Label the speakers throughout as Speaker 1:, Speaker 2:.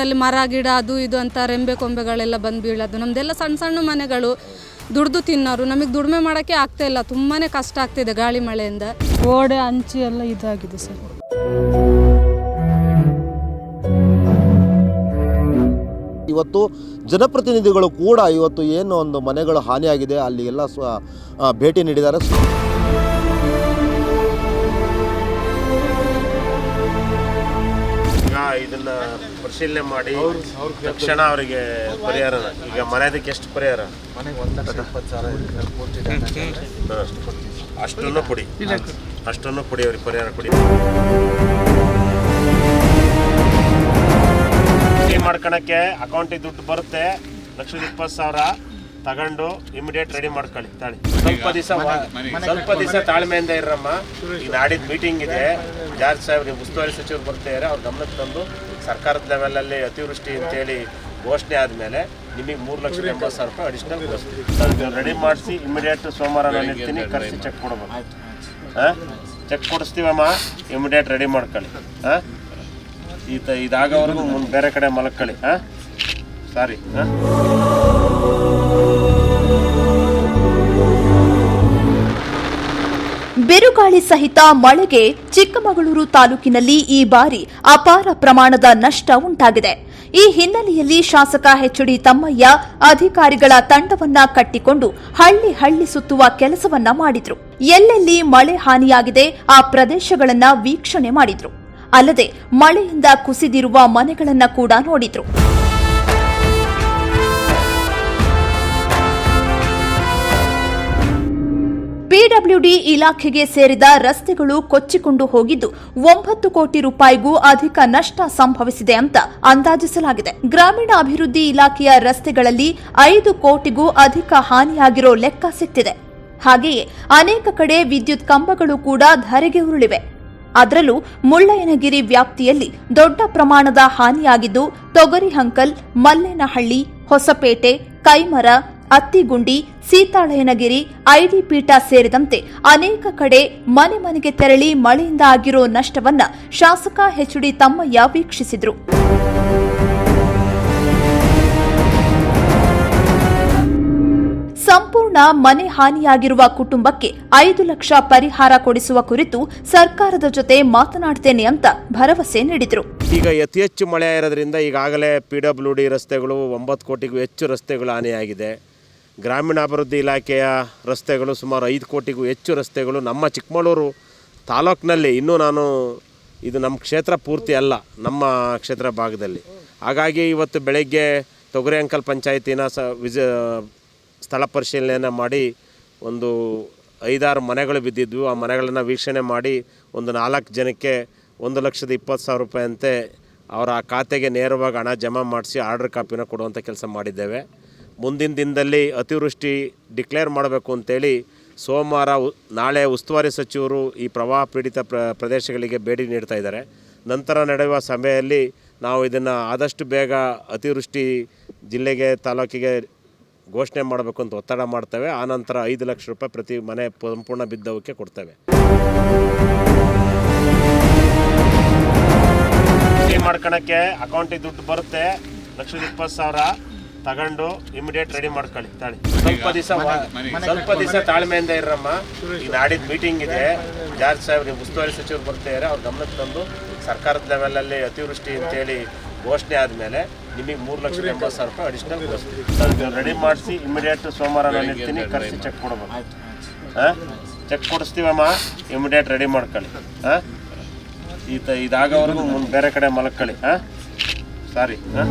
Speaker 1: ಪಕ್ಕದಲ್ಲಿ ಮರ ಗಿಡ ಅದು ಇದು ಅಂತ ರೆಂಬೆ ಕೊಂಬೆಗಳೆಲ್ಲ ಬಂದು ಬೀಳೋದು. ನಮ್ಮದೆಲ್ಲ ಸಣ್ಣ ಸಣ್ಣ ಮನೆಗಳು ದುಡ್ದು ತಿನ್ನೋರು. ನಮಗೆ ದುಡಿಮೆ ಮಾಡೋಕ್ಕೆ ಆಗ್ತಾ ಇಲ್ಲ. ತುಂಬಾ ಕಷ್ಟ ಆಗ್ತಿದೆ ಗಾಳಿ ಮಳೆಯಿಂದ.
Speaker 2: ಗೋಡೆ ಹಂಚಿ ಎಲ್ಲ ಇದಾಗಿದೆ ಸರ್.
Speaker 3: ಇವತ್ತು ಜನಪ್ರತಿನಿಧಿಗಳು ಕೂಡ ಇವತ್ತು ಏನು ಒಂದು ಮನೆಗಳು ಹಾನಿಯಾಗಿದೆ ಅಲ್ಲಿ ಎಲ್ಲ ಸ್ವ ಭೇಟಿ ನೀಡಿದ್ದಾರೆ.
Speaker 4: ಇದನ್ನ ಪರಿಶೀಲನೆ ಮಾಡಿ ತಕ್ಷಣ ಅವರಿಗೆ ಪರಿಹಾರ. ಈಗ ಮನೆಯದಕ್ಕೆ ಎಷ್ಟು ಪರಿಹಾರ. ಅಷ್ಟನ್ನು ಕೊಡಿ. ಅಷ್ಟನ್ನು ಕೊಡಿ ಅವ್ರಿಗೆ ಪರಿಹಾರ ಕೊಡಿ. ಮಾಡ್ಕೊಳಕ್ಕೆ ಅಕೌಂಟಿಗೆ ದುಡ್ಡು ಬರುತ್ತೆ. ಲಕ್ಷದ ಇಪ್ಪತ್ತು ಸಾವಿರ. ತಗೊಂಡು ಇಮಿಡಿಯೇಟ್ ರೆಡಿ ಮಾಡ್ಕೊಳ್ಳಿ. ತಾಳಿ. ಸ್ವಲ್ಪ ದಿವಸ ಸ್ವಲ್ಪ ದಿವಸ ತಾಳ್ಮೆಯಿಂದ ಇರಮ್ಮ ಈಗ ನಾಡಿದ್ದು ಮೀಟಿಂಗ್ ಇದೆ. ಜಾರ್ಜ್ ಸಾಹೇಬ್ ನೀವು ಉಸ್ತುವಾರಿ ಸಚಿವರು ಬರ್ತಿದ್ದಾರೆ ಅವ್ರ ಗಮನಕ್ಕೆ ತಂದು ಸರ್ಕಾರದ ಲೆವೆಲಲ್ಲಿ ಅತಿವೃಷ್ಟಿ ಅಂತೇಳಿ ಘೋಷಣೆ ಆದಮೇಲೆ ನಿಮಗೆ ಮೂರು ಲಕ್ಷದ ಎಂಬತ್ತು ಸಾವಿರ ರೂಪಾಯಿ ಅಡಿಷನಲ್ ರೆಡಿ ಮಾಡಿಸಿ ಇಮಿಡಿಯೇಟ್ ಸೋಮವಾರ ನಾನು ಇರ್ತೀನಿ. ಕರೆಸಿ ಚೆಕ್ ಕೊಡ್ಬೇಕು. ಹಾಂ? ಚೆಕ್ ಕೊಡಿಸ್ತೀವಮ್ಮ? ಇಮಿಡಿಯೇಟ್ ರೆಡಿ ಮಾಡ್ಕೊಳ್ಳಿ. ಹಾಂ? ಈತ ಇದಾಗವರೆಗೂ ಮುಂದೆ ಬೇರೆ ಕಡೆ ಮಲಕ್ಕಳಿ ಹಾಂ? ಸಾರಿ ಹಾಂ?
Speaker 5: ಬಿರುಗಾಳಿ ಸಹಿತ ಮಳೆಗೆ ಚಿಕ್ಕಮಗಳೂರು ತಾಲೂಕಿನಲ್ಲಿ ಈ ಬಾರಿ ಅಪಾರ ಪ್ರಮಾಣದ ನಷ್ಟ ಉಂಟಾಗಿದೆ. ಈ ಹಿನ್ನೆಲೆಯಲ್ಲಿ ಶಾಸಕ ಎಚ್ಡಿ ತಮ್ಮಯ್ಯ ಅಧಿಕಾರಿಗಳ ತಂಡವನ್ನ ಕಟ್ಟಿಕೊಂಡು ಹಳ್ಳಿ ಹಳ್ಳಿ ಸುತ್ತುವ ಕೆಲಸವನ್ನ ಮಾಡಿದ್ರು. ಎಲ್ಲೆಲ್ಲಿ ಮಳೆ ಹಾನಿಯಾಗಿದೆ ಆ ಪ್ರದೇಶಗಳನ್ನ ವೀಕ್ಷಣೆ ಮಾಡಿದ್ರು. ಅಲ್ಲದೆ ಮಳೆಯಿಂದ ಕುಸಿದಿರುವ ಮನೆಗಳನ್ನ ಕೂಡ ನೋಡಿದ್ರು. ಪಿಡಬ್ಲ್ಯೂಡಿ ಇಲಾಖೆಗೆ ಸೇರಿದ ರಸ್ತೆಗಳು ಕೊಚ್ಚಿಕೊಂಡು ಹೋಗಿದ್ದು ಒಂಬತ್ತು ಕೋಟಿ ರೂಪಾಯಿಗೂ ಅಧಿಕ ನಷ್ಟ ಸಂಭವಿಸಿದೆ ಅಂತ ಅಂದಾಜಿಸಲಾಗಿದೆ. ಗ್ರಾಮೀಣ ಅಭಿವೃದ್ಧಿ ಇಲಾಖೆಯ ರಸ್ತೆಗಳಲ್ಲಿ ಐದು ಕೋಟಿಗೂ ಅಧಿಕ ಹಾನಿಯಾಗಿರೋ ಲೆಕ್ಕ ಸಿಕ್ತಿದೆ ಹಾಗೆಯೇ ಅನೇಕ ಕಡೆ ವಿದ್ಯುತ್ ಕಂಬಗಳು ಕೂಡ ಧರೆಗೆ ಉರುಳಿವೆ. ಅದರಲ್ಲೂ ಮುಳ್ಳಯ್ಯನಗಿರಿ ವ್ಯಾಪ್ತಿಯಲ್ಲಿ ದೊಡ್ಡ ಪ್ರಮಾಣದ ಹಾನಿಯಾಗಿದ್ದು ತೊಗರಿಹಂಕಲ್ ಮಲ್ಲೇನಹಳ್ಳಿ, ಹೊಸಪೇಟೆ, ಕೈಮರ ಅತ್ತಿಗುಂಡಿ ಸೀತಾಳಯ್ಯನಗಿರಿ ಐಡಿಪೀಠ ಸೇರಿದಂತೆ ಅನೇಕ ಕಡೆ ಮನೆ ಮನೆಗೆ ತೆರಳಿ ಮಳೆಯಿಂದ ಆಗಿರೋ ನಷ್ಟವನ್ನ ಶಾಸಕ ಎಚ್ಡಿ ತಮ್ಮಯ್ಯ ವೀಕ್ಷಿಸಿದರು. ಸಂಪೂರ್ಣ ಮನೆ ಹಾನಿಯಾಗಿರುವ ಕುಟುಂಬಕ್ಕೆ ಐದು ಲಕ್ಷ ಪರಿಹಾರ ಕೊಡಿಸುವ ಕುರಿತು ಸರ್ಕಾರದ ಜೊತೆ ಮಾತನಾಡ್ತೇನೆ ಅಂತ ಭರವಸೆ ನೀಡಿದರು.
Speaker 4: ಈಗ ಅತಿ ಹೆಚ್ಚು ಮಳೆ ಇರೋದ್ರಿಂದ ಈಗಾಗಲೇ ಪಿ ಡಬ್ಲ್ಯೂ ಡಿ ರಸ್ತೆಗಳು ಒಂಬತ್ತು ಕೋಟಿಗೂ ಹೆಚ್ಚು ರಸ್ತೆಗಳು ಹಾನಿಯಾಗಿದೆ. ಗ್ರಾಮೀಣಾಭಿವೃದ್ಧಿ ಇಲಾಖೆಯ ರಸ್ತೆಗಳು ಸುಮಾರು ಐದು ಕೋಟಿಗೂ ಹೆಚ್ಚು ರಸ್ತೆಗಳು ನಮ್ಮ ಚಿಕ್ಕಮಗಳೂರು ತಾಲೂಕಿನಲ್ಲಿ. ಇನ್ನೂ ನಾನು ಇದು ನಮ್ಮ ಕ್ಷೇತ್ರ ಪೂರ್ತಿ ಅಲ್ಲ, ನಮ್ಮ ಕ್ಷೇತ್ರ ಭಾಗದಲ್ಲಿ. ಹಾಗಾಗಿ ಇವತ್ತು ಬೆಳಗ್ಗೆ ತೊಗರಿ ಅಂಕಲ್ ಪಂಚಾಯತಿನ ಸ ವಿಜ ಸ್ಥಳ ಪರಿಶೀಲನೆಯನ್ನು ಮಾಡಿ ಒಂದು ಐದಾರು ಮನೆಗಳು ಬಿದ್ದಿದ್ವು. ಆ ಮನೆಗಳನ್ನು ವೀಕ್ಷಣೆ ಮಾಡಿ ಒಂದು ನಾಲ್ಕು ಜನಕ್ಕೆ ಒಂದು ಲಕ್ಷದ ಇಪ್ಪತ್ತು ಸಾವಿರ ರೂಪಾಯಿ ಅಂತೆ ಅವರ ಖಾತೆಗೆ ನೇರವಾಗಿ ಹಣ ಜಮಾ ಮಾಡಿಸಿ ಆರ್ಡರ್ ಕಾಪಿನ ಕೊಡುವಂಥ ಕೆಲಸ ಮಾಡಿದ್ದೇವೆ. ಮುಂದಿನ ದಿನದಲ್ಲಿ ಅತಿವೃಷ್ಟಿ ಡಿಕ್ಲೇರ್ ಮಾಡಬೇಕು ಅಂತೇಳಿ ಸೋಮವಾರ ನಾಳೆ ಉಸ್ತುವಾರಿ ಸಚಿವರು ಈ ಪ್ರವಾಹ ಪೀಡಿತ ಪ್ರ, ಪ್ರದೇಶಗಳಿಗೆ ಭೇಟಿ ನೀಡ್ತಾ ಇದ್ದಾರೆ. ನಂತರ ನಡೆಯುವ ಸಭೆಯಲ್ಲಿ ನಾವು ಇದನ್ನು ಆದಷ್ಟು ಬೇಗ ಅತಿವೃಷ್ಟಿ ಜಿಲ್ಲೆಗೆ, ತಾಲೂಕಿಗೆ ಘೋಷಣೆ ಮಾಡಬೇಕು ಅಂತ ಒತ್ತಡ ಮಾಡ್ತೇವೆ. ಆನಂತರ ಐದು ಲಕ್ಷ ರೂಪಾಯಿ ಪ್ರತಿ ಮನೆ ಸಂಪೂರ್ಣ ಬಿದ್ದವಕ್ಕೆ ಕೊಡ್ತೇವೆ. ಮಾಡ್ಕೊಳಕ್ಕೆ ಅಕೌಂಟಿಗೆ ದುಡ್ಡು ಬರುತ್ತೆ. ಲಕ್ಷದ ಇಪ್ಪತ್ತು ಸಾವಿರ. ತಗೊಂಡು ಇಮಿಡಿಯೇಟ್ ರೆಡಿ ಮಾಡ್ಕೊಳ್ಳಿ ತಾಳಿ. ಸ್ವಲ್ಪ ದಿವಸ ಸ್ವಲ್ಪ ದಿವಸ ತಾಳ್ಮೆಯಿಂದ ಇರಮ್ಮ. ಈಗ ನಾಡಿದ್ದು ಮೀಟಿಂಗ್ ಇದೆ. ಜಾರ್ಜ್ ಸಾಹೇಬ್ ನೀವು ಉಸ್ತುವಾರಿ ಸಚಿವರು ಬರ್ತಿದ್ದಾರೆ ಅವ್ರ ಗಮನಕ್ಕೆ ತಂದು ಸರ್ಕಾರದ ಲೆವೆಲಲ್ಲಿ ಅತಿವೃಷ್ಟಿ ಅಂತೇಳಿ ಘೋಷಣೆ ಆದಮೇಲೆ ನಿಮಗೆ ಮೂರು ಲಕ್ಷದ ಎಂಬತ್ತು ಸಾವಿರ ರೂಪಾಯಿ ಅಡಿಷನಲ್ ರೆಡಿ ಮಾಡಿಸಿ ಇಮಿಡಿಯೇಟ್ ಸೋಮವಾರ ನಾನು ಇರ್ತೀನಿ. ಕರೆಸಿ ಚೆಕ್ ಕೊಡ್ಬೇಕು. ಹಾಂ? ಚೆಕ್ ಕೊಡಿಸ್ತೀವಮ್ಮ? ಇಮಿಡಿಯೇಟ್ ರೆಡಿ ಮಾಡ್ಕೊಳ್ಳಿ. ಹಾಂ? ಈತ ಇದಾಗವರೆಗೂ ಮುಂದೆ ಬೇರೆ ಕಡೆ ಮಲ್ಕೊಳ್ಳಿ ಹಾಂ? ಸಾರಿ ಹಾಂ?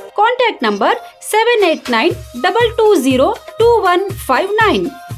Speaker 6: contact number seven eight nine double two zero two one five nine